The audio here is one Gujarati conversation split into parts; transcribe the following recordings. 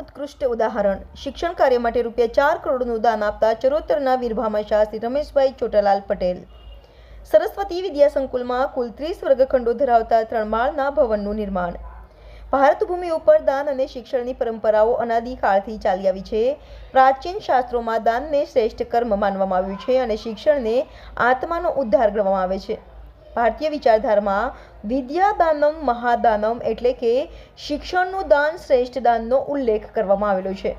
ઉત્કૃષ્ટ ઉદાહરણ. શિક્ષણ કાર્ય માટે રૂપિયા ચાર કરોડનું દાન આપતા ચરોતરના વીરભામા શાહ રમેશભાઈ ચોટાલાલ પટેલ. સરસ્વતી વિદ્યા સંકુલમાં કુલ ત્રીસ વર્ગખંડો ધરાવતા ત્રણ માળના ભવનનું નિર્માણ. ભારત ભૂમિ ઉપર દાન અને શિક્ષણની પરંપરાઓ અનાદિકાળથી ચાલી આવી છે. પ્રાચીન શાસ્ત્રોમાં દાનને શ્રેષ્ઠ કર્મ માનવામાં આવ્યું છે અને શિક્ષણને આત્માનો ઉદ્ધાર ગણવામાં આવે છે. ભારતીય વિચારધારામાં વિદ્યાદાનમ મહાદાનમ એટલે કે શિક્ષણનું દાન, શ્રેષ્ઠ દાનનો ઉલ્લેખ કરવામાં આવેલો છે.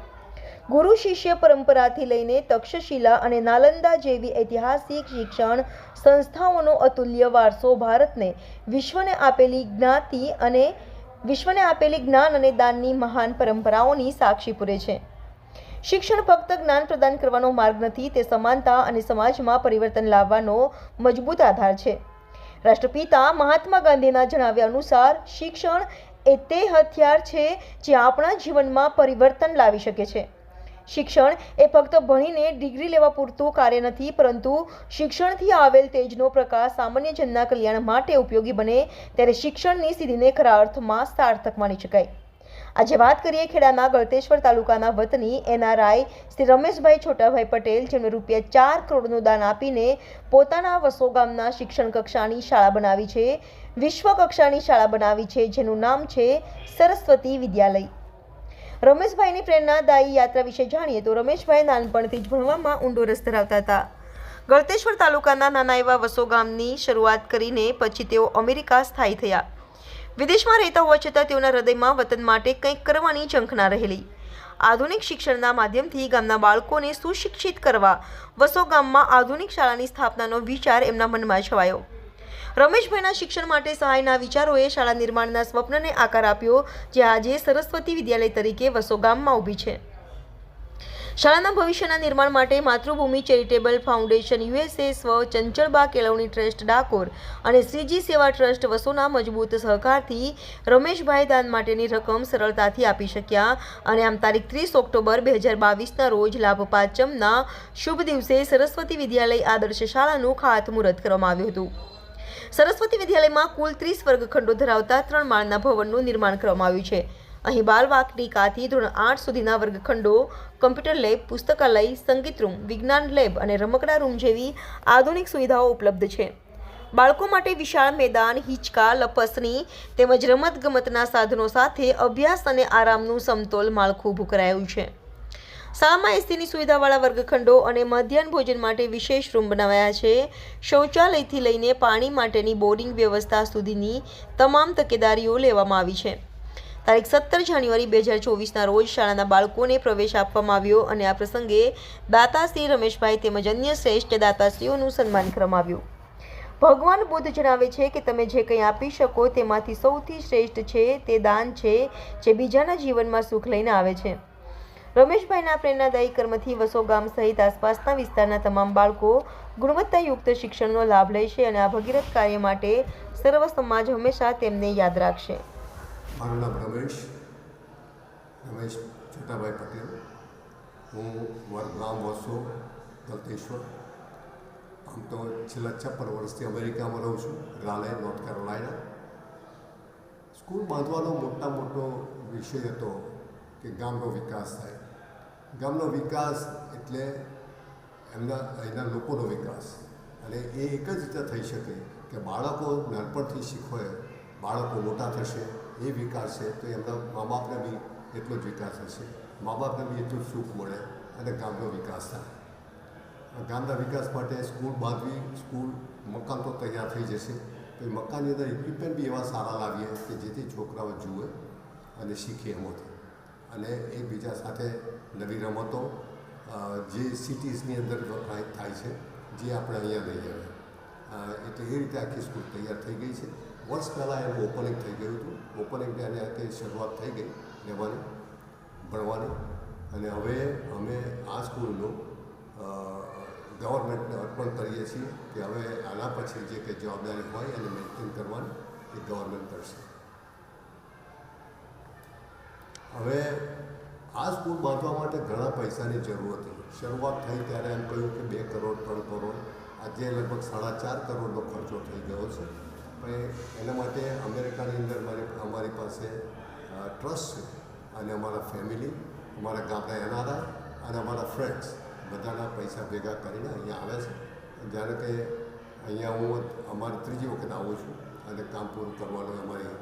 ગુરુ શિષ્ય પરંપરાથી લઈને તક્ષશિલા અને નાલંદા જેવી ઐતિહાસિક શિક્ષણ સંસ્થાઓનો અતુલ્ય વારસો ભારતને વિશ્વને આપેલી જ્ઞાતિ અને વિશ્વને આપેલી જ્ઞાન અને દાનની મહાન પરંપરાઓની સાક્ષી પૂરે છે. શિક્ષણ ફક્ત જ્ઞાન પ્રદાન કરવાનો માર્ગ નથી, તે સમાનતા અને સમાજમાં પરિવર્તન લાવવાનો મજબૂત આધાર છે. રાષ્ટ્રપિતા મહાત્મા ગાંધીના જણાવ્યા અનુસાર, શિક્ષણ એ તે હથિયાર છે જે આપણા જીવનમાં પરિવર્તન લાવી શકે છે. શિક્ષણ એ ફક્ત ભણીને ડિગ્રી લેવા પૂરતું કાર્ય નથી, પરંતુ શિક્ષણથી આવેલ તેજનો પ્રકાશ સામાન્ય જનના કલ્યાણ માટે ઉપયોગી બને, ત્યારે શિક્ષણની સિદ્ધિને ખરા અર્થમાં સાર્થક માની શકાય. આજે વાત કરીએ ખેડાના ગળતેશ્વર તાલુકાના વતની એનઆરઆઈ શ્રી રમેશભાઈ છોટાભાઈ પટેલ જેમણે રૂપિયા ચાર કરોડનું દાન આપીને પોતાના વસો ગામના શિક્ષણ કક્ષાની શાળા બનાવી છે વિશ્વ કક્ષાની શાળા બનાવી છે, જેનું નામ છે સરસ્વતી વિદ્યાલય. રમેશભાઈની પ્રેરણાદાયી યાત્રા વિશે જાણીએ તો રમેશભાઈ નાનપણથી જ ભણવામાં ઊંડો રસ ધરાવતા હતા. ગળતેશ્વર તાલુકાના નાના એવા વસો ગામની શરૂઆત કરીને પછી તેઓ અમેરિકા સ્થાયી થયા. વિદેશમાં રહેતા હોવા છતાં તેઓના હૃદયમાં વતન માટે કંઈક કરવાની ઝંખના રહેલી. આધુનિક શિક્ષણના માધ્યમથી ગામના બાળકોને સુશિક્ષિત કરવા વસો ગામમાં આધુનિક શાળાની સ્થાપનાનો વિચાર એમના મનમાં છવાયો. રમેશભાઈના શિક્ષણ માટે સહાયના વિચારોએ શાળા નિર્માણના સ્વપ્નને આકાર આપ્યો, જે આજે સરસ્વતી વિદ્યાલય તરીકે વસો ગામમાં ઊભી છે. શાળાના ભવિષ્યના નિર્માણ માટે માતૃભૂમિ ચેરિટેબલ ફાઉન્ડેશન યુએસએ સ્વ ચંચળબા કેળવણી ટ્રસ્ટ ડાકોર અને શ્રીજી સેવા ટ્રસ્ટ વસોના મજબૂત સહકારથી રમેશભાઈ દાન માટેની રકમ સરળતાથી આપી શક્યા અને આમ તારીખ ત્રીસ ઓક્ટોબર બે હજાર બાવીસના રોજ લાભ પાંચમના શુભ દિવસે સરસ્વતી વિદ્યાલય આદર્શ શાળાનું ખાતમુહૂર્ત કરવામાં આવ્યું હતું. સરસ્વતી વિદ્યાલયમાં કુલ ત્રીસ વર્ગખંડો ધરાવતા ત્રણ માળના ભવનનું નિર્માણ કરવામાં આવ્યું છે. અહીં બાલવાકડી કાથી ધોરણ આઠ સુધીના વર્ગખંડો, કમ્પ્યુટર લેબ, પુસ્તકાલય, સંગીત રૂમ, વિજ્ઞાન લેબ અને રમકડા રૂમ જેવી આધુનિક સુવિધાઓ ઉપલબ્ધ છે. બાળકો માટે વિશાળ મેદાન, હિંચકા, લપસણી તેમજ રમતગમતના સાધનો સાથે અભ્યાસ અને આરામનું સમતોલ માળખું ઊભું કરાયું છે. શાળામાં એસીની સુવિધાવાળા વર્ગખંડો અને મધ્યાહન ભોજન માટે વિશેષ રૂમ બનાવાયા છે. શૌચાલયથી લઈને પાણી માટેની બોરિંગ વ્યવસ્થા સુધીની તમામ તકેદારીઓ લેવામાં આવી છે. તારીખ સત્તર જાન્યુઆરી બે હજાર ચોવીસના રોજ શાળાના બાળકોને પ્રવેશ આપવામાં આવ્યો અને આ પ્રસંગે દાતાશ્રી રમેશભાઈ તેમજ અન્ય શ્રેષ્ઠ દાતાશ્રીઓનું સન્માન કરવામાં આવ્યું. ભગવાન બુદ્ધ જણાવે છે કે તમે જે કંઈ આપી શકો તેમાંથી સૌથી શ્રેષ્ઠ છે તે દાન છે જે બીજાના જીવનમાં સુખ લઈને આવે છે. રમેશભાઈના પ્રેરણાદાયી કર્મથી વસો ગામ સહિત આસપાસના વિસ્તારના તમામ બાળકો ગુણવત્તાયુક્ત શિક્ષણનો લાભ લેશે અને આ ભગીરથ કાર્ય માટે સર્વ સમાજ હંમેશા તેમને યાદ રાખશે. મારું નામ રમેશ રમેશ છોટાભાઈ પટેલ. હું ગામ વસો ગલતેશ્વર. આમ તો છેલ્લા છપ્પન વર્ષથી અમેરિકામાં રહું છું રાલે નોર્થ કેરોલાઇના. સ્કૂલ બાંધવાનો મોટા મોટો વિષય હતો કે ગામનો વિકાસ થાય. ગામનો વિકાસ એટલે એમના અહીંના લોકોનો વિકાસ. અને એ એક જ રીતે થઈ શકે કે બાળકો નાનપણથી શીખવે, બાળકો મોટા થશે. એ વિકાસ છે, તો એમના મા બાપને બી એટલો જ વિકાસ હશે. મા બાપને બી એટલું સુખ મળે અને ગામનો વિકાસ થાય. ગામના વિકાસ માટે સ્કૂલ બાંધવી, સ્કૂલ મકાન તો તૈયાર થઈ જશે. તો એ મકાનની અંદર ઇક્વિપમેન્ટ બી એવા સારા લાવીએ કે જેથી છોકરાઓ જુએ અને શીખે એમાંથી. અને એકબીજા સાથે નવી રમતો જે સિટીઝની અંદર થાય થાય છે, જે આપણે અહીંયા લઈ આવે એટલે એ રીતે આખી સ્કૂલ તૈયાર થઈ ગઈ છે. વર્ષ પહેલાં એનું ઓપનિંગ થઈ ગયું હતું. ઓપનિંગ ત્યારે તે શરૂઆત થઈ ગઈ લેવાની ભણવાની. અને હવે અમે આ સ્કૂલનું ગવર્મેન્ટને અર્પણ કરીએ છીએ કે હવે આના પછી જે કંઈ જવાબદારી હોય એને મેન્ટેન કરવાની એ ગવર્મેન્ટ કરશે હવે આ સ્કૂલ બાંધવા માટે ઘણા પૈસાની જરૂર હતી. શરૂઆત થઈ ત્યારે એમ કહ્યું કે બે કરોડ, ત્રણ કરોડ. આજે લગભગ સાડા ચાર કરોડનો ખર્ચો થઈ ગયો છે. એના માટે અમેરિકાની અંદર મારી અમારી પાસે ટ્રસ્ટ છે. અને અમારા ફેમિલી અમારા ગામના એનારા અને અમારા ફ્રેન્ડ્સ બધાના પૈસા ભેગા કરીને અહીંયા આવે છે. જ્યારે કે અહીંયા હું અમારી ત્રીજી વખત આવું છું અને કામ પૂરું કરવાનું અમારી